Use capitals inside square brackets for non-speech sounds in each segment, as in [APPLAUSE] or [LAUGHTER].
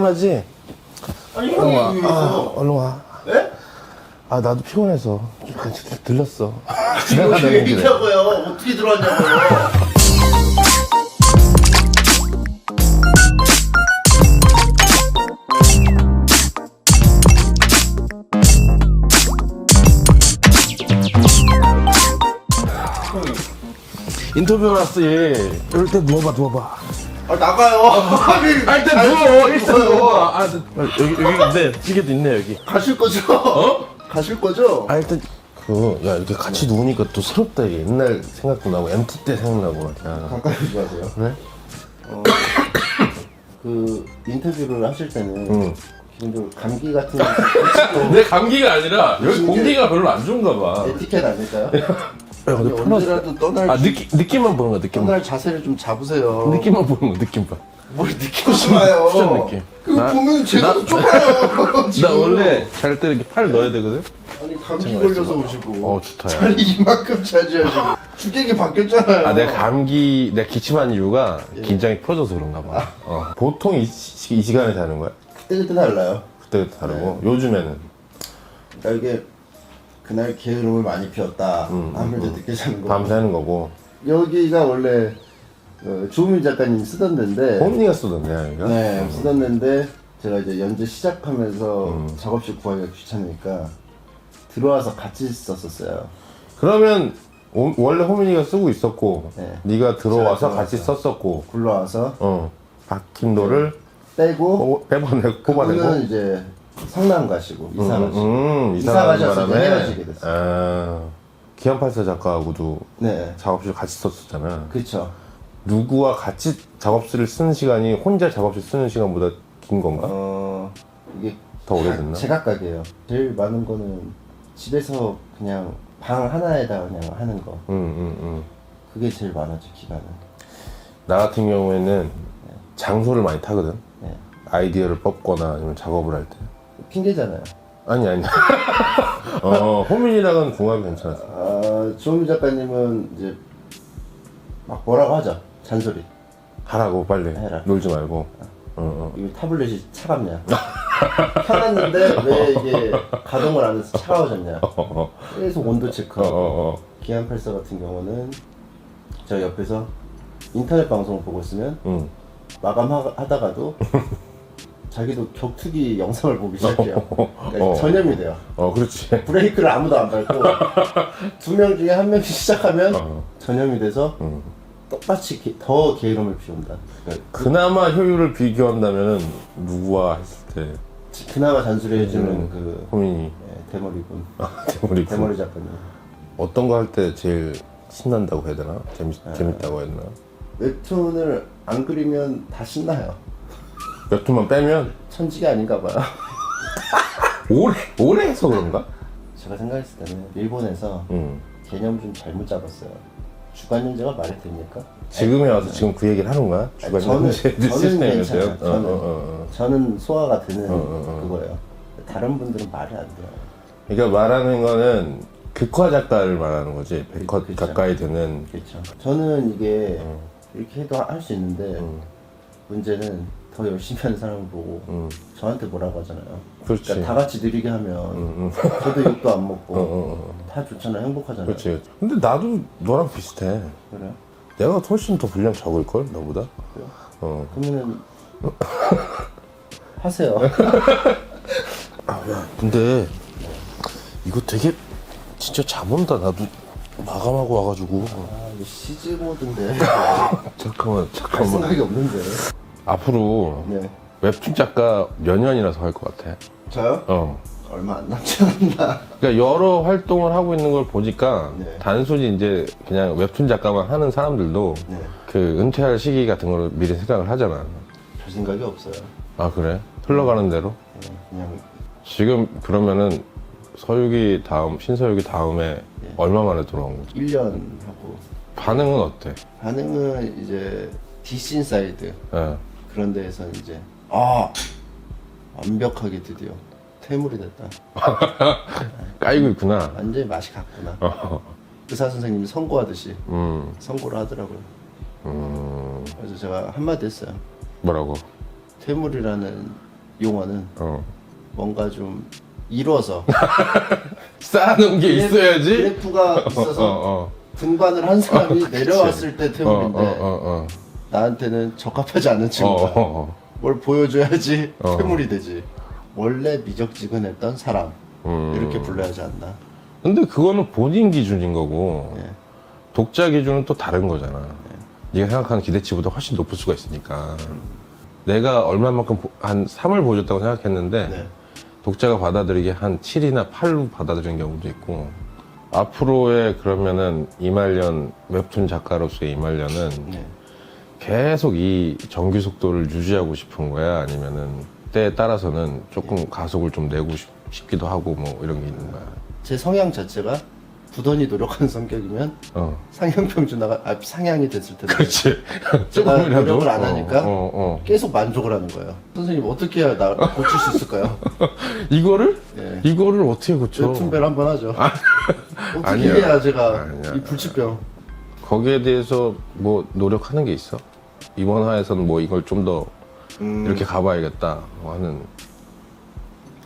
아, 피곤하지? 아니 얼른 와. 아, 얼른 와. 네? 아, 나도 피곤해서. 들렀어. 이거 지나가는 길에. 얘기하고요 어떻게 들어왔냐고요 인터뷰 얘. 이럴 때 누워봐, 누워봐. 아 나가요 [LAUGHS] 아니 아, 일단 잘 누워, 일단 누워요. 누워. 아, 나- 여기, 여기, 근데, 시계도 있네, 여기. 가실 거죠? 어? 가실 거죠? 아, 일단, 그, 야, 이렇게 같이 누우니까 또 새롭다, 이게. 옛날 생각도 나고, MT 때 생각나고, 막. 야. 가까이 오지 마세요 그래? 그 인터뷰를 하실 때는 응. 기본적으로 감기 같은 [LAUGHS] 거 내 감기가 아니라, 여기 공기가 별로 안 좋은가 봐. 에티켓 아닐까요? [LAUGHS] 야, 근데 편하다. 언제라도 떠날 아, 느낌, 느낌만 보는 거야, 느낌만. 떠날 자세를 좀 잡으세요 느낌만 보는 거, 느낌 봐. 뭘 느끼고 싶어요 쿠션 느낌. 그거 나- 보면 제가 더 좁아요 [LAUGHS] 나 지금. 원래 잘 때 이렇게 팔 넣어야 되거든? 아니 감기 걸려서 오시고 어, 좋다, 야. 자리 이만큼 차지하시고 주객이 바뀌었잖아요 아, 내가 감기, 내가 기침한 이유가 긴장이 풀어져서 그런가 봐. 어. 보통 이, 시- 이 시간에 자는 거야? 그때 그때 달라요 그때그때 다르고. 요즘에는. 그러니까 이게 그날 게으름을 많이 피웠다 음, 아무래도 늦게 자는 거고 밤새 하는 거고. 여기가 원래 어, 조민 작가님 쓰던 데인데 호민이가 쓰던데, 여기가? 네 쓰던 데인데 제가 이제 연재 시작하면서 음. 작업실 구하기가 귀찮으니까 들어와서 같이 썼었어요 그러면, 오- 원래 호민이가 쓰고 있었고, 네. 네 가 들어와서 제가 같이 썼었고, 굴러와서 어. 박힌 도를 빼고 어, 뽑아내고. 그분은 이제 성남 가시고 이사 가시고 음, 이사 이사 가는 가셔서 바람에. 헤어지게 됐어요. 아, 기안팔사 작가하고도 네 작업실 같이 썼었잖아. 그쵸 누구와 같이 작업실을 쓰는 시간이 혼자 작업실 쓰는 시간보다 긴 건가? 어 이게 더 오래됐나? 제각각이에요 제일 많은 거는 집에서 그냥 방 하나에다 그냥 하는 거 응, 응, 응. 그게 제일 많았죠 기간은 나 같은 경우에는 장소를 많이 타거든. 네. 아이디어를 뽑거나 아니면 작업을 할 때. 핑계잖아요 아니, 아니. [LAUGHS] 어, 호민이랑은 궁합이 괜찮았어. 아 조미 작가님은 이제 막 뭐라고 하죠 잔소리 하라고, 빨리. 해라. 놀지 말고. 어, 어. 이 타블렛이 차갑냐 [LAUGHS] 켜놨는데 왜 이게 가동을 안 해서 차가워졌냐 [LAUGHS] 어, 계속 온도 어, 체크하고 어, 어. 기안84 같은 경우는 저 옆에서 인터넷 방송을 보고 있으면 응. 마감하다가도 자기도 격투기 영상을 보기 시작해요. [LAUGHS] 그러니까 어. 전염이 돼요. 어, 그렇지. 브레이크를 아무도 안 밟고 [LAUGHS] 두 명 중에 한 명씩 시작하면 어. 전염이 돼서 응. 똑같이 게- 더 게으름을 피운다. 그러니까 그나마 효율을 비교한다면은 누구와 했을 때 그나마 잔소리해주는 음. 그 호민이 예, 대머리군, 대머리 대머리 작가님. 어떤 거 할 때 제일 신난다고 해야 되나? 재밌, 재밌다고 해야 되나? 웹툰을 안 그리면 다 신나요. 몇 투만 빼면 천지가 아닌가 봐요. 오래 오래 해서 그런가? 제가 생각했을 때는 일본에서 응. 개념 좀 잘못 잡았어요. 주간 연재가 말이 됩니까? 지금에 와서 지금 그 얘기를 하는 거야? 주간 저는 연재 저는 [LAUGHS] 시스템에 괜찮아요. 대한? 어, 저는 어, 어, 어. 저는 소화가 되는 어, 어, 어. 그거예요. 다른 분들은 말이 안 돼요. 그러니까 말하는 거는 극화 작가를 말하는 거지. 백화 그쵸. 가까이 되는 그렇죠. 저는 이게 이렇게 해도 할 수 있는데 음. 문제는 더 열심히 하는 사람을 보고 음. 저한테 뭐라고 하잖아요. 그렇지. 그러니까 다 같이 느리게 하면 음, 저도 욕도 안 먹고 어, 어, 어. 다 좋잖아요. 행복하잖아요. 그렇지. 근데 나도 너랑 비슷해. 그래요? 내가 훨씬 더 분량 적을 걸 너보다. 그래요? 어. 그러면은 [LAUGHS] 하세요. 아, 야, 근데 이거 되게 진짜 잠 온다. 나도 마감하고 와가지고. 아, 이거 시즈 모드인데 [LAUGHS] 잠깐만, 할 잠깐만. 생각이 없는데. 앞으로 네. 웹툰 작가 몇 년이라서 할 것 같아. 저요? 어. 얼마 안 남지 않나. 그러니까 여러 활동을 하고 있는 걸 보니까 네. 단순히 이제 그냥 웹툰 작가만 하는 사람들도 네. 그 은퇴할 시기 같은 걸 미리 생각을 하잖아. 별 생각이 없어요. 아 그래? 흘러가는 대로? 네, 그냥 지금 그러면은 서유기 다음 신서유기 다음에 네. 얼마 만에 돌아온 거지? 1년 하고 반응은 어때? 반응은 이제 DC 인사이드 예. 그런 데에서 이제 아 완벽하게 드디어 퇴물이 됐다. [LAUGHS] 까이고 있구나. 완전히 맛이 갔구나. 어. 의사 선생님이 선고하듯이 음, 선고를 하더라고요. 음, 그래서 제가 한마디 했어요. 뭐라고? 퇴물이라는 용어는 어. 뭔가 좀 이루어서 [LAUGHS] 쌓아놓은 게 있어야지. 그래프가 [LAUGHS] 있어서 어, 어. 등반을 한 사람이 내려왔을 때 어, 퇴물인데 어, 어, 나한테는 적합하지 않은 어. 어, 친구다. 어, 어. 뭘 보여줘야지 어. 퇴물이 되지. 원래 미적지근했던 사람 음. 이렇게 불러야 하지 않나. 근데 그거는 본인 기준인 거고 예. 독자 기준은 또 다른 거잖아. 네가 생각하는 기대치보다 훨씬 높을 수가 있으니까. 내가 얼마만큼 보- 한 3을 보여줬다고 생각했는데 네. 독자가 받아들이기 한 7이나 8로 받아들이는 경우도 있고 앞으로의 그러면은 이말년 웹툰 작가로서의 이말년은 네. 계속 이 정규 속도를 유지하고 싶은 거야 아니면은 때에 따라서는 조금 가속을 좀 내고 싶, 싶기도 하고 뭐 이런 게 있는 거야. 제 성향 자체가 부단히 노력하는 성격이면 어. 상향 평 준화가 아, 상향이 됐을 텐데 그렇지. 제가 조금이라도. 노력을 안 하니까 어, 어, 계속 만족을 하는 거예요. 선생님 어떻게 해야 나 고칠 수 있을까요? 어. [LAUGHS] 이거를 예. 이거를 어떻게 고쳐? 웹툰벨 한번 하죠. [LAUGHS] 어떻게 아니야. 해야 제가 아니야. 이 불치병 거기에 대해서 뭐 노력하는 게 있어? 이번 화에서는 뭐 이걸 좀 더 음, 이렇게 가봐야겠다 뭐 하는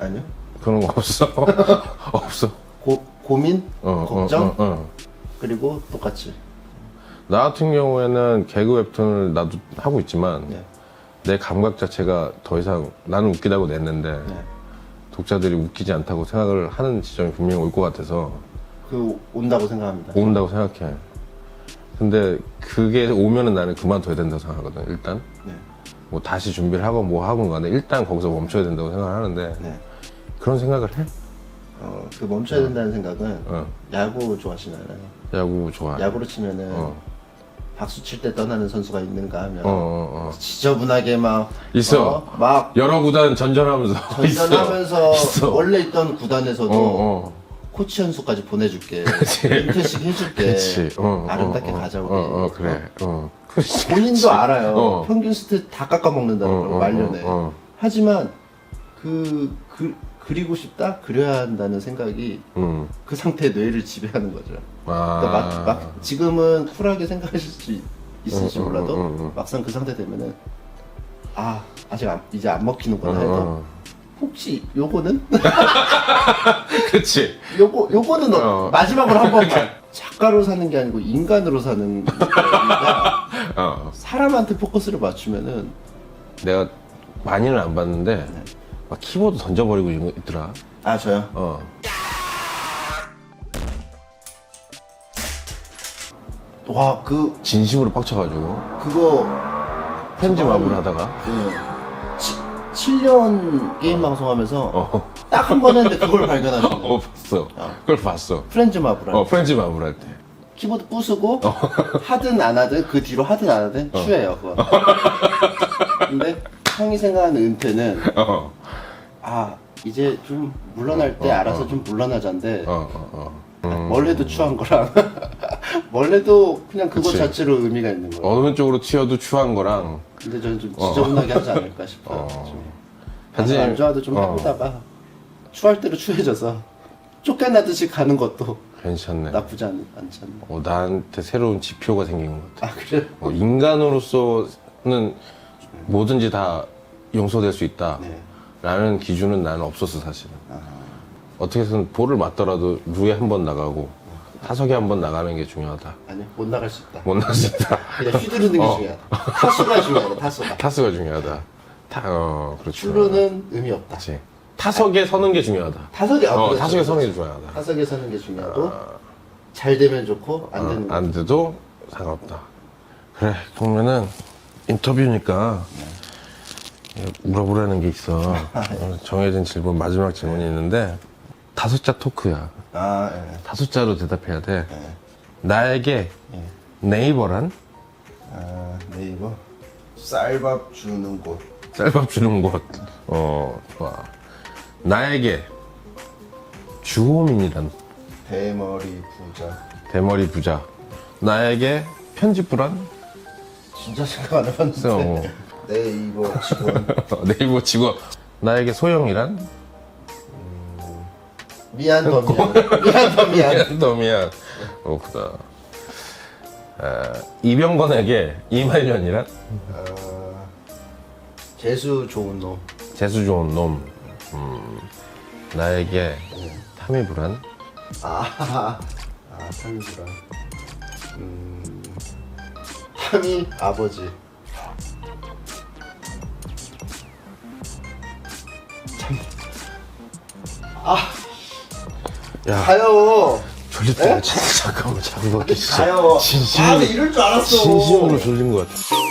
아니요 그런 거 없어? [LAUGHS] 없어. 고, 고민 어, 걱정 어, 어, 어. 그리고 똑같이 나 같은 경우에는 개그 웹툰을 나도 하고 있지만 네. 내 감각 자체가 더 이상 나는 웃기다고 냈는데 네. 독자들이 웃기지 않다고 생각을 하는 지점이 분명히 올 것 같아서 그 온다고 생각합니다. 온다고 생각해. 근데 그게 오면은 나는 그만둬야 된다고 생각하거든. 일단 네. 뭐 다시 준비를 하고 뭐 하건 간에 일단 거기서 멈춰야 된다고 생각을 하는데 네. 그런 생각을 해? 어, 그 멈춰야 된다는 생각은 어. 야구 좋아하시나요? 야구 좋아. 야구로 치면은 어. 박수 칠 때 떠나는 선수가 있는가 하면 어, 어, 어. 지저분하게 막 있어. 어, 막 여러 구단 전전하면서 [LAUGHS] 전전하면서 있어. 원래 있던 구단에서도 어, 어. 코치 현수까지 보내줄게 [LAUGHS] 그치. 인퇴식 해줄게 그렇지. 어, 아름답게 어, 어. 가자고 어, 어, 그래. 어. 본인도 알아요 어. 평균 스탯 다 깎아먹는다는 어, 걸 어, 말년에 어, 어. 하지만 그, 그 그리고 싶다 그려야 한다는 생각이 음. 그 상태의 뇌를 지배하는 거죠 아. 그러니까 막, 막 지금은 쿨하게 생각하실 수 있을지 음, 음, 몰라도 음, 음. 막상 그 상태 되면은 아 아직 안- 이제 안 먹히는구나 어, 해도 어. 혹시 요거는 [LAUGHS] 그렇지. 요거 요거는 어, 어. 마지막으로 한 번만 작가로 사는 게 아니고 인간으로 사는 [LAUGHS] 거니까 어. 사람한테 포커스를 맞추면은 내가 많이는 안 봤는데 막 키보드 던져버리고 이런 거 있더라. 아 저요 어. 와 그 진심으로 빡쳐가지고 그거 편집 마블 하다가 그 7년 게임 방송하면서 어. 딱 한 번 했는데 그걸 발견하셨네 어 봤어. 그걸 봤어. 프렌즈 마블 어 프렌즈 마블 할 때. 키보드 부수고 하든 안 하든 그 뒤로 하든 안 하든 추해요 그거 근데 형이 생각하는 은퇴는 어. 아 이제 좀 물러날 때 알아서 좀 물러나자인데 어, 어, 어. 뭘 해도 추한 거랑 [LAUGHS] 뭘 해도 그냥 그거 그치. 자체로 의미가 있는 거예요 어느 쪽으로 튀어도 추한 거랑 근데 저는 좀 지저분하게 하지 않을까 [LAUGHS] 싶어요 어. 좀. 사실- 안 좋아도 좀 어. 해보다가 추할 대로 추해져서 쫓겨나듯이 가는 것도 괜찮네. 나쁘지 않, 않지 않나 어, 나한테 새로운 지표가 생긴 것 같아. 아 그래? 어, 인간으로서는 뭐든지 다 용서될 수 있다. 네. 라는 기준은 나는 없었어, 사실은. 어떻게 해서든 볼을 맞더라도 루에 한 번 나가고 타석에 한 번 나가는 게 중요하다. 아니 못 나갈 수 있다 못 나갈 수 있다. 그냥 휘두르는 게 어. 중요하다 타수가 중요하다 타수가 타수가 중요하다. 타, 어, 그렇죠. 출루는 의미 없다 그렇지. 타석에 서는 게 중요하다. 타석에 아, 어, 그렇죠. 타석에 서는 게 중요하다. 타석에 서는 게 중요하고 잘 되면 좋고 안 어, 거안 돼도 상관없다. 그래, 그러면은 인터뷰니까 예, 물어보라는 게 있어. [LAUGHS] 오늘 정해진 질문, 마지막 질문이 있는데 다섯 자 토크야. 아 예. 다섯 자로 대답해야 돼. 나에게 네이버란 아 네이버 쌀밥 주는 곳 쌀밥 주는 곳. 어, 좋아. 나에게 주호민이란 대머리 부자 대머리 부자. 나에게 편집부란 진짜 생각 안 해봤는데 어. [LAUGHS] 네이버 직원 [LAUGHS] 네이버 직원. 나에게 소영이란 미안 더 미안 [LAUGHS] 미안 더 미안 미안, 너 미안. 어, 그다. 아, 이병건에게 이말년이란? 아, 재수 좋은 놈. 재수 좋은 놈. 음, 나에게 탐이 불안? 아, [LAUGHS] 아, 탐이구나. 음, 탐이 아버지. 참. 아, 야, 가요. 졸렸다. 진짜 잠깐만 자고 갈게. 진짜. 가요. 진심으로, 아, 이럴 줄 알았어. 진심으로 졸린 것 같아.